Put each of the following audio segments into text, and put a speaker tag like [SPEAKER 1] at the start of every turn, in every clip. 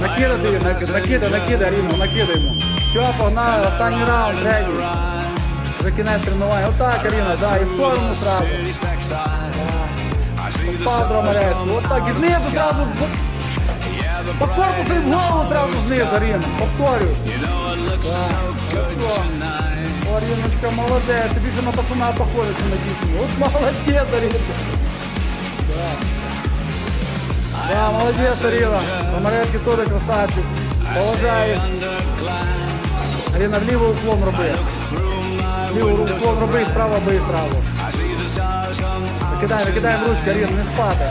[SPEAKER 1] Накидати, нак- накидай, накидай, Аріну, накидай йому. Все, погнали, останній раунд, третій. Вже кінець тренування. Отак, Аріна, да, і в сторону сразу. Попав Дромарецький. Отак, і знизу сразу. По корпусу і в голову сразу знизу, Аріна. Повторюю. Так, хорошо. О, Аріночка, молодець. Ти більше на пацана похожа, ніж на дівчину. От молодець, Арінка. Да, молодец, Арина. Помарецкий тоже красавчик. Поважаю. Арина, вліво уклон роби. Вліво уклон роби і справа бий сразу. Викидаємо, викидаємо ручки, Арина, не спати.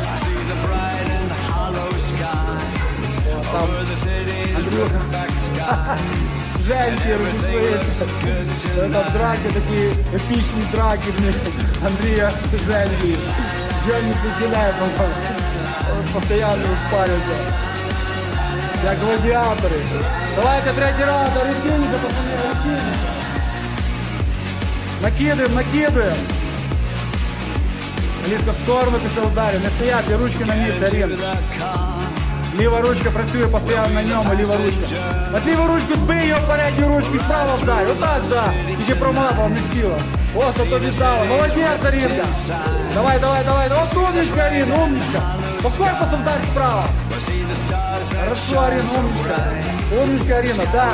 [SPEAKER 1] О, Там Андрюха. Женьки розійшлися. Там драки такі, епічні драки в них. Андрія Женьки. Женьки підкидає там. Постоянно спарюються. Як гладіатори. Давайте третій раунд, ресівніше, пацани, ресівніше. Накидуємо, накидуємо. Ліска в сторону після ударів. Не стояти, ручки на місці, Арін. Ліва ручка працює постійно на ньому, ліва ручка. От ліву ручку збий його передню ручку і справа вдай. Отак, да. Тільки промазав, не сіла. Ось то віддала. Молодець, Арінка. Давай, давай, давай. От умничка, Арін, умничка. По корпусу вдарь справа. Хорошо, Арін, умничка. Умничка, Аріна, да.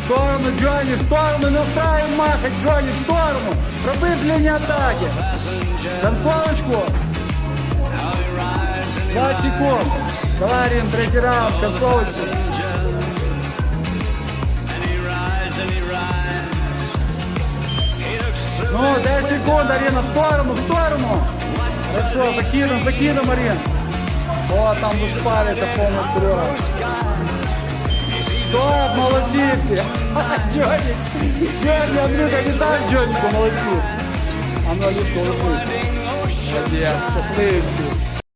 [SPEAKER 1] В сторону, Джонни, в сторону, не устраивай махать, Джонни, в сторону. Роби з лінії атаки. Концовочку. 20 секунд. Давай, Арін, третій раунд, концовочку. Ну, 10 секунд, Арина, в сторону, в сторону. Хорошо, закидом, закидом, Арин. О, там вишпалиться повно вперед. Стоп, молодці всі. Джонік, Джонні, Андрюха, не так Джоніку, молодці. А ну, Аліско, улыбнись. Молодець, щасливі всі.